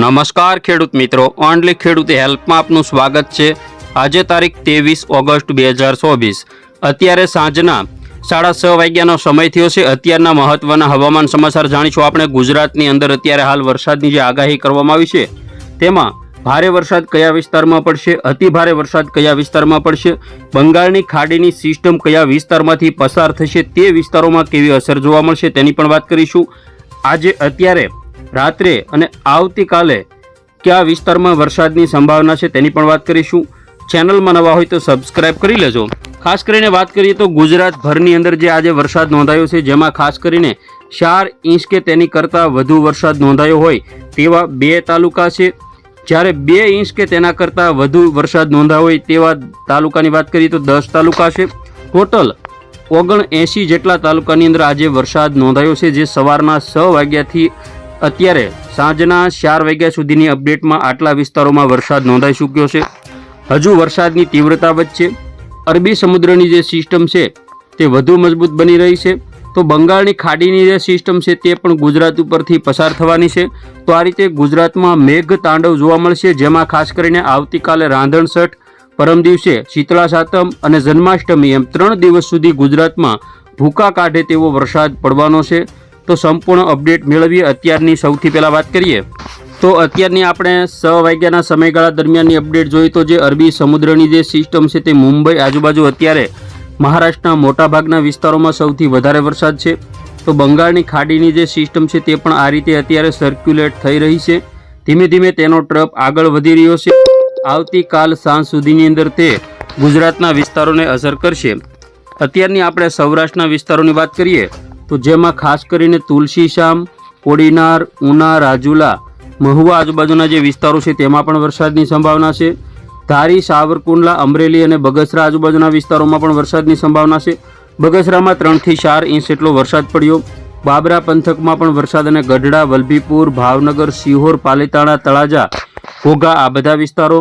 નમસ્કાર ખેડૂત મિત્રો ઓનલી ખેડૂત હેલ્પમાં આપનું સ્વાગત છે. આજે તારીખ ત્રેવીસ ઓગસ્ટ બે હજાર ચોવીસ. અત્યારે સાંજના સાડા છ વાગ્યાનો સમય થયો છે. અત્યારના મહત્વના હવામાન સમાચાર જાણીશું આપણે. ગુજરાતની અંદર અત્યારે હાલ વરસાદની જે આગાહી કરવામાં આવી છે, તેમાં ભારે વરસાદ કયા વિસ્તારમાં પડશે? અતિ ભારે વરસાદ કયા વિસ્તારમાં પડશે? બંગાળની ખાડીની સિસ્ટમ કયા વિસ્તારમાંથી પસાર થશે? તે વિસ્તારોમાં કેવી અસર જોવા મળશે તેની પણ વાત કરીશું. આજે, અત્યારે રાત્રે અને આવતીકાલે કયા વિસ્તારમાં વરસાદની સંભાવના છે તેની પણ વાત કરીશું. ચેનલમાં નવા હોય તો સબસ્ક્રાઇબ કરી લેજો. ખાસ કરીને વાત કરીએ તો ગુજરાતભરની અંદર જે આજે વરસાદ નોંધાયો છે, જેમાં ખાસ કરીને ચાર ઇંચ કે તેની કરતાં વધુ વરસાદ નોંધાયો હોય તેવા બે તાલુકા છે. જ્યારે બે ઇંચ કે તેના કરતાં વધુ વરસાદ નોંધાયો હોય તેવા તાલુકાની વાત કરીએ તો દસ તાલુકા છે. ટોટલ ઓગણ એંશી જેટલા તાલુકાની અંદર આજે વરસાદ નોંધાયો છે, જે સવારના છ વાગ્યાથી અત્યારે સાંજના ચાર વાગ્યા સુધીની અપડેટમાં આટલા વિસ્તારોમાં વરસાદ નોંધાઈ ચૂક્યો છે. હજુ વરસાદની તીવ્રતા વચ્ચે અરબી સમુદ્રની જે સિસ્ટમ છે તે વધુ મજબૂત બની રહી છે. તો બંગાળની ખાડીની જે સિસ્ટમ છે તે પણ ગુજરાત ઉપરથી પસાર થવાની છે. તો આ રીતે ગુજરાતમાં મેઘ તાંડવ જોવા મળશે, જેમાં ખાસ કરીને આવતીકાલે રાંધણસઠ, પરમ દિવસે શીતળા સાતમ અને જન્માષ્ટમી એમ ત્રણ દિવસ સુધી ગુજરાતમાં ભૂકા કાઢે તેવો વરસાદ પડવાનો છે. તો સંપૂર્ણ અપડેટ મેળવીએ અત્યારની સૌથી પહેલાં વાત કરીએ. તો અત્યારની આપણે છ વાગ્યાના સમયગાળા દરમિયાનની અપડેટ જોઈએ તો જે અરબી સમુદ્રની જે સિસ્ટમ છે તે મુંબઈ આજુબાજુ અત્યારે મહારાષ્ટ્રના મોટાભાગના વિસ્તારોમાં સૌથી વધારે વરસાદ છે. તો બંગાળની ખાડીની જે સિસ્ટમ છે તે પણ આ રીતે અત્યારે સર્ક્યુલેટ થઈ રહી છે. ધીમે ધીમે તેનો ટ્રપ આગળ વધી રહ્યો છે. આવતીકાલ સાંજ સુધીની અંદર તે ગુજરાતના વિસ્તારોને અસર કરશે. અત્યારની આપણે સૌરાષ્ટ્રના વિસ્તારોની વાત કરીએ તો જેમાં ખાસ કરીને તુલસીશામ કોડીનાર, ઉના, રાજુલા, મહુવા આજુબાજુના જે વિસ્તારો છે તેમાં પણ વરસાદની સંભાવના છે. ધારી, સાવરકુંડલા, અમરેલી અને બગસરા આજુબાજુના વિસ્તારોમાં પણ વરસાદની સંભાવના છે. બગસરામાં ત્રણથી ચાર ઇંચ જેટલો વરસાદ પડ્યો. બાબરા પંથકમાં પણ વરસાદ અને ગઢડા, વલભીપુર, ભાવનગર સિહોર પાલીતાણા, તળાજા, ઘોઘા આ બધા વિસ્તારો.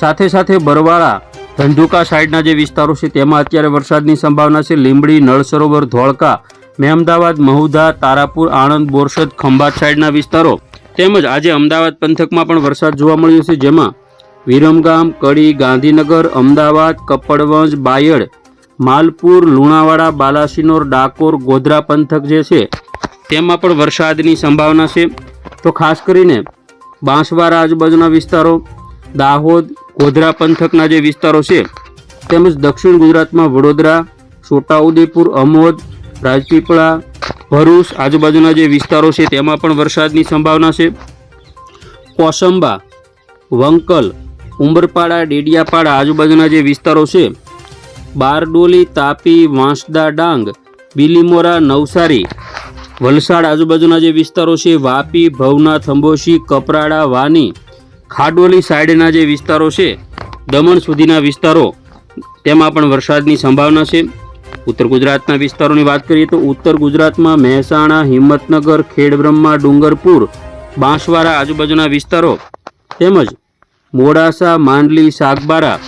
સાથે સાથે બરવાળા, ધંધુકા સાઈડના જે વિસ્તારો છે તેમાં અત્યારે વરસાદની સંભાવના છે. લીંબડી નળ સરોવર ધોળકા મહેમદાવાદ મહુધા, તારાપુર, આણંદ, બોરસદ, ખંભાત સાઈડના વિસ્તારો તેમજ આજે અમદાવાદ પંથકમાં પણ વરસાદ જોવા મળ્યો છે, જેમાં વિરમગામ, કડી, ગાંધીનગર, અમદાવાદ, કપડવંજ, બાયડ, માલપુર, લુણાવાડા, બાલાસિનોર, ડાકોર, ગોધરા પંથક જે છે, તેમાં પણ વરસાદની સંભાવના છે. તો ખાસ કરીને બાંસવાડા, આજુબાજુના વિસ્તારો, દાહોદ, ગોધરા પંથકના જે વિસ્તારો છે તેમજ દક્ષિણ ગુજરાતમાં વડોદરા, છોટાઉદેપુર, અમોદ રાજપીપળા, ભરૂચ આજુબાજુના જે વિસ્તારો છે તેમાં પણ વરસાદની સંભાવના છે. કોસંબા, વંકલ, ઉંબરપાડા, ડેડિયાપાડા આજુબાજુના જે વિસ્તારો છે, બારડોલી, તાપી, વાંસદા ડાંગ, બિલીમોરા, નવસારી, વલસાડ આજુબાજુના જે વિસ્તારો છે, વાપી, ભવનાથ, અંબોશી, કપરાડા, વાની, ખાડોલી સાઈડના જે વિસ્તારો છે, દમણ સુધીના વિસ્તારો, તેમાં પણ વરસાદની સંભાવના છે. ઉત્તર ગુજરાતના વિસ્તારોની વાત કરીએ તો ઉત્તર ગુજરાતમાં મહેસાણા, હિંમતનગર, ખેડબ્રહ્મા, ડુંગરપુર, બાંસવાડા આજુબાજુના વિસ્તારો તેમજ મોડાસા, માંડલી, સાગબારા,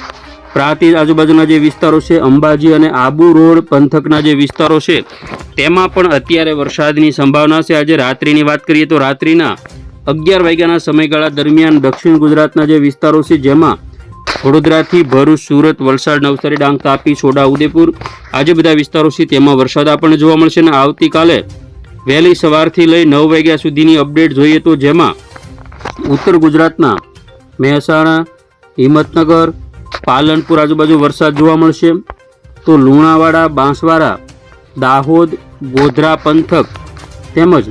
પ્રાંતિજ આજુબાજુના જે વિસ્તારો છે, અંબાજી અને આબુ રોડ પંથકના જે વિસ્તારો છે, તેમાં પણ અત્યારે વરસાદની સંભાવના છે. આજે રાત્રિની વાત કરીએ તો રાત્રિના અગિયાર વાગ્યાના સમયગાળા દરમિયાન દક્ષિણ ગુજરાતના જે વિસ્તારો છે, જેમાં વડોદરાથી ભરૂચ, સુરત, વલસાડ, નવસારી, ડાંગ, તાપી છોડા ઉદેપુર આજે બધા વિસ્તારો છે તેમાં વરસાદ આપણને જોવા મળશે અને આવતીકાલે વહેલી સવારથી લઈ નવ વાગ્યા સુધીની અપડેટ જોઈએ તો જેમાં ઉત્તર ગુજરાતના મહેસાણા, હિંમતનગર, પાલનપુર આજુબાજુ વરસાદ જોવા મળશે. તો લુણાવાડા, બાંસવાડા, દાહોદ, ગોધરા, પંથક તેમજ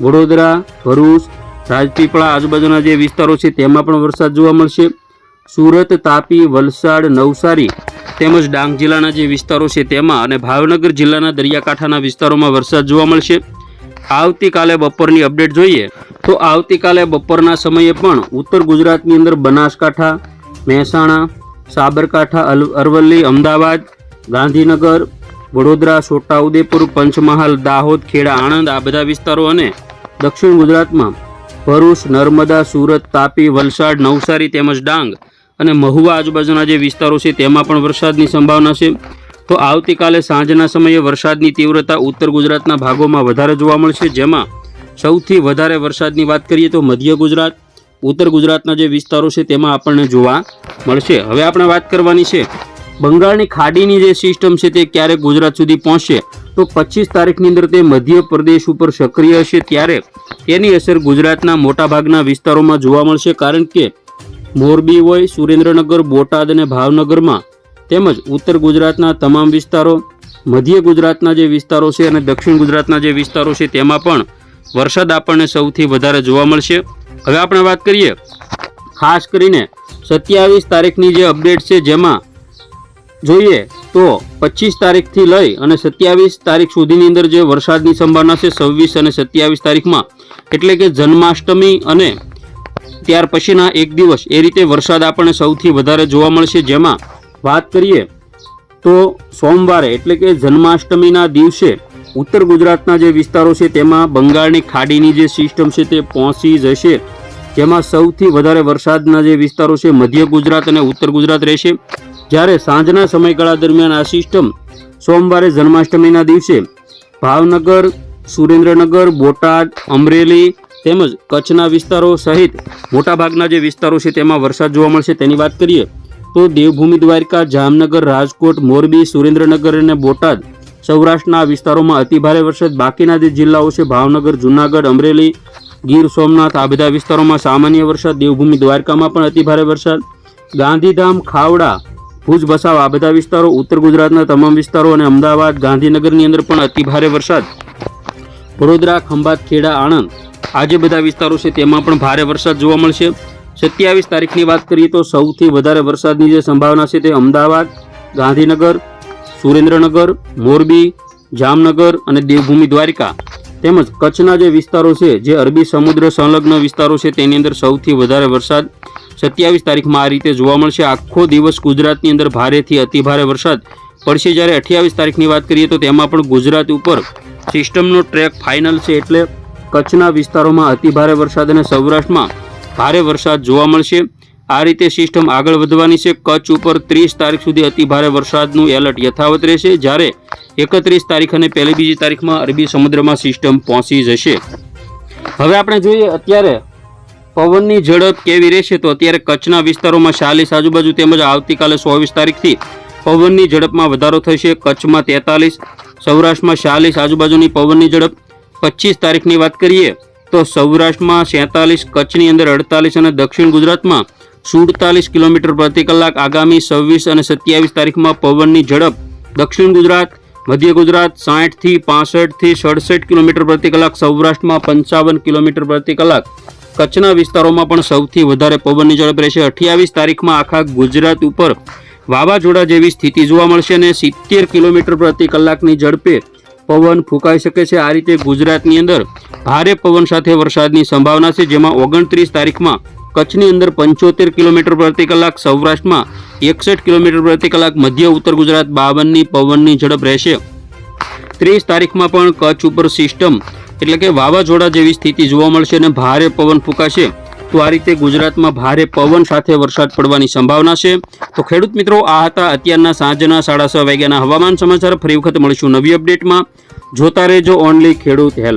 વડોદરા, ભરૂચ, રાજપીપળા આજુબાજુના જે વિસ્તારો છે તેમાં પણ વરસાદ જોવા મળશે. સુરત, તાપી, વલસાડ, નવસારી તેમજ ડાંગ જિલ્લાના જે વિસ્તારો છે તેમાં અને ભાવનગર જિલ્લાના દરિયાકાંઠાના વિસ્તારોમાં વરસાદ જોવા મળશે. આવતીકાલે બપોરની અપડેટ જોઈએ તો આવતીકાલે બપોરના સમયે પણ ઉત્તર ગુજરાતની અંદર બનાસકાંઠા, મહેસાણા, સાબરકાંઠા અરવલ્લી, અમદાવાદ, ગાંધીનગર, વડોદરા, છોટાઉદેપુર, પંચમહાલ, દાહોદ, ખેડા, આણંદ આ બધા વિસ્તારો અને દક્ષિણ ગુજરાતમાં ભરૂચ, નર્મદા, સુરત, તાપી, વલસાડ, નવસારી તેમજ ડાંગ અને મહુવા આજુબાજુના જે વિસ્તારો છે, તેમાં પણ વરસાદની સંભાવના છે. તો આવતીકાલે સાંજના સમયે વરસાદની તીવ્રતા ઉત્તર ગુજરાતના ભાગોમાં વધારે જોવા મળશે. જેમાં સૌથી વધારે વરસાદની વાત કરીએ તો મધ્ય ગુજરાત, ઉત્તર ગુજરાતના જે વિસ્તારો છે, તેમાં આપણને જોવા મળશે. હવે આપણે વાત કરવાની છે, બંગાળની ખાડીની જે સિસ્ટમ છે, તે ક્યારેક ગુજરાત સુધી પહોંચશે? તો પચીસ તારીખની અંદર તે મધ્ય પ્રદેશ ઉપર સક્રિય હશે. ત્યારે તેની અસર ગુજરાતના મોટાભાગના વિસ્તારોમાં જોવા મળશે. કારણ કે મોરબી હોય, સુરેન્દ્રનગર, બોટાદ અને ભાવનગરમાં તેમજ ઉત્તર ગુજરાતના તમામ વિસ્તારો, મધ્ય ગુજરાતના જે વિસ્તારો છે અને દક્ષિણ ગુજરાતના જે વિસ્તારો છે તેમાં પણ વરસાદ આપણને સૌથી વધારે જોવા મળશે. હવે આપણે વાત કરીએ, ખાસ કરીને સત્યાવીસ તારીખની જે અપડેટ છે જેમાં જોઈએ તો પચીસ તારીખથી લઈ અને સત્યાવીસ તારીખ સુધીની અંદર જે વરસાદની સંભાવના છે, છવ્વીસ અને સત્યાવીસ તારીખમાં. એટલે કે જન્માષ્ટમી અને ત્યાર પછીના એક દિવસ એ રીતે વરસાદ આપણને સૌથી વધારે જોવા મળશે. જેમાં વાત કરીએ તો સોમવારે એટલે કે જન્માષ્ટમીના દિવસે ઉત્તર ગુજરાતના જે વિસ્તારો છે તેમાં બંગાળની ખાડીની જે સિસ્ટમ છે તે પહોંચી જશે. જેમાં સૌથી વધારે વરસાદના જે વિસ્તારો છે મધ્ય ગુજરાત અને ઉત્તર ગુજરાત રહેશે. જ્યારે સાંજના સમયગાળા દરમિયાન આ સિસ્ટમ સોમવારે જન્માષ્ટમીના દિવસે ભાવનગર, સુરેન્દ્રનગર, બોટાદ, અમરેલી તેમજ કચ્છના વિસ્તારો સહિત મોટાભાગના જે વિસ્તારો છે તેમાં વરસાદ જોવા મળશે તેની વાત કરીએ તો દેવભૂમિ દ્વારકા, જામનગર, રાજકોટ, મોરબી, સુરેન્દ્રનગર અને બોટાદ સૌરાષ્ટ્રના વિસ્તારોમાં અતિભારે વરસાદ. બાકીના જે જિલ્લાઓ છે ભાવનગર, જુનાગઢ, અમરેલી, ગીર સોમનાથ, આ બધા વિસ્તારોમાં સામાન્ય વરસાદ. દેવભૂમિ દ્વારકામાં પણ અતિભારે વરસાદ. ગાંધીધામ, ખાવડા, ભુજ બસાવ આ બધા વિસ્તારો, ઉત્તર ગુજરાતના તમામ વિસ્તારો અને અમદાવાદ ગાંધીનગરની અંદર પણ અતિભારે વરસાદ. વડોદરા, ખંભાત, ખેડા, આણંદ આ જે બધા વિસ્તારો છે તેમાં પણ ભારે વરસાદ જોવા મળશે. સત્યાવીસ તારીખની વાત કરીએ તો સૌથી વધારે વરસાદની જે સંભાવના છે તે અમદાવાદ, ગાંધીનગર, સુરેન્દ્રનગર, મોરબી, જામનગર અને દેવભૂમિ દ્વારિકા. તેમજ કચ્છના જે વિસ્તારો છે, જે અરબી સમુદ્ર સંલગ્ન વિસ્તારો છે, તેની અંદર સૌથી વધારે વરસાદ સત્યાવીસ તારીખમાં આ રીતે જોવા મળશે. આખો દિવસ ગુજરાતની અંદર ભારેથી અતિભારે વરસાદ પડશે. જ્યારે અઠ્યાવીસ તારીખની વાત કરીએ તો તેમાં પણ ગુજરાત ઉપર સિસ્ટમનો ટ્રેક ફાઇનલ છે એટલે કચ્છના વિસ્તારોમાં અતિભારે વરસાદ અને સૌરાષ્ટ્રમાં ભારે વરસાદ જોવા મળશે. આ રીતે સિસ્ટમ આગળ વધવાની છે. કચ્છ ઉપર ત્રીસ તારીખ સુધી અતિભારે વરસાદનું એલર્ટ યથાવત રહેશે. જ્યારે એકત્રીસ તારીખ અને પહેલી બીજી તારીખમાં અરબી સમુદ્રમાં સિસ્ટમ પહોંચી જશે. હવે આપણે જોઈએ અત્યારે પવનની ઝડપ કેવી રહેશે. તો અત્યારે કચ્છના વિસ્તારોમાં ચાલીસ આજુબાજુ તેમજ આવતીકાલે ચોવીસ તારીખથી પવનની ઝડપમાં વધારો થશે. કચ્છમાં તેતાલીસ, સૌરાષ્ટ્રમાં ચાલીસ આજુબાજુની પવનની ઝડપ પચીસ તારીખની વાત કરીએ તો સૌરાષ્ટ્રમાં સેતાલીસ, કચ્છની અંદર અડતાલીસ અને દક્ષિણ ગુજરાતમાં સુડતાલીસ કિલોમીટર પ્રતિ કલાક આગામી છવ્વીસ અને સત્યાવીસ તારીખમાં પવનની ઝડપ દક્ષિણ ગુજરાત, મધ્ય ગુજરાત, સાઠથી પાસઠથી સડસઠ કિલોમીટર પ્રતિ કલાક, સૌરાષ્ટ્રમાં પંચાવન કિલોમીટર પ્રતિ કલાક. કચ્છના વિસ્તારોમાં પણ સૌથી વધારે પવનની ઝડપ રહેશે. અઠ્યાવીસ તારીખમાં આખા ગુજરાત ઉપર વાવાઝોડા જેવી સ્થિતિ જોવા મળશે અને સિત્તેર કિલોમીટર પ્રતિ કલાકની ઝડપે પવન ફૂંકાઈ શકે છે. આ રીતે ગુજરાતની અંદર ભારે પવન સાથે વરસાદની સંભાવના છે, જેમાં ઓગણત્રીસ તારીખમાં કચ્છની અંદર પંચોતેર કિલોમીટર પ્રતિ કલાક, સૌરાષ્ટ્રમાં એકસઠ કિલોમીટર પ્રતિ કલાક, મધ્ય ઉત્તર ગુજરાત બાવનની પવનની ઝડપ રહેશે. ત્રીસ તારીખમાં પણ કચ્છ ઉપર સિસ્ટમ એટલે કે વાવાઝોડા જેવી સ્થિતિ જોવા મળશે અને ભારે પવન ફૂંકાશે. તો આ રીતે ગુજરાતમાં ભારે પવન સાથે વરસાદ પડવાની સંભાવના છે. તો ખેડૂત મિત્રો, આ હતા અત્યારના સાંજના સાડા છ વાગ્યાના હવામાન સમાચાર. ફરી વખત મળીશું નવી અપડેટમાં. જોતા રહેજો ઓનલી ખેડૂત હેલ્પ